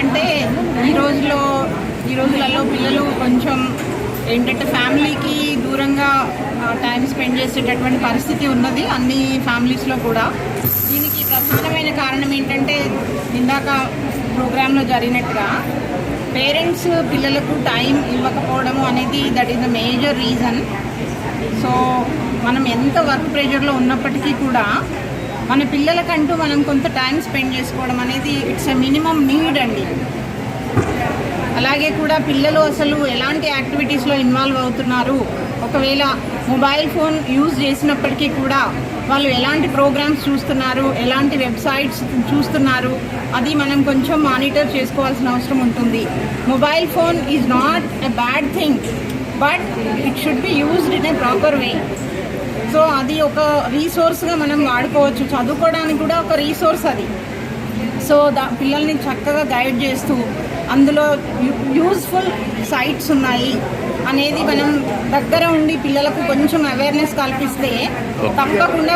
ఏంటంటే ఈ రోజులో ఈ రోజులలో పిల్లలు కొంచెం ఏంటంటే ఫ్యామిలీకి దూరంగా టైం స్పెండ్ చేసేటటువంటి పరిస్థితి ఉన్నది అన్ని ఫ్యామిలీస్లో కూడా. దీనికి ప్రధానమైన కారణం ఏంటంటే ఇందాక ప్రోగ్రాంలో జరిగినట్టుగా పేరెంట్స్ పిల్లలకు టైం ఇవ్వకపోవడము అనేది that is the major reason so మనం ఎంత వర్క్ ప్రెషర్లో ఉన్నప్పటికీ కూడా మన పిల్లలకంటూ మనం కొంత టైం స్పెండ్ చేసుకోవడం అనేది ఇట్స్ ఎ మినిమం నీడ్ అండి. అలాగే కూడా పిల్లలు అసలు ఎలాంటి యాక్టివిటీస్లో ఇన్వాల్వ్ అవుతున్నారు? ఒకవేళ మొబైల్ ఫోన్ యూజ్ చేసినప్పటికీ కూడా వాళ్ళు ఎలాంటి ప్రోగ్రామ్స్ చూస్తున్నారు? ఎలాంటి వెబ్సైట్స్ చూస్తున్నారు? అది మనం కొంచెం మానిటర్ చేసుకోవాల్సిన అవసరం ఉంటుంది. Mobile phone is not a bad thing but it should be used in a proper way. So అది ఒక రీసోర్స్గా మనం వాడుకోవచ్చు. చదువుకోవడానికి కూడా ఒక రీసోర్స్ అది. సో దా పిల్లల్ని చక్కగా గైడ్ చేస్తూ అందులో యూస్ఫుల్ సైట్స్ ఉన్నాయి. అనేది మనం దగ్గర ఉండి పిల్లలకు కొంచెం అవేర్నెస్ కల్పిస్తే తప్పకుండా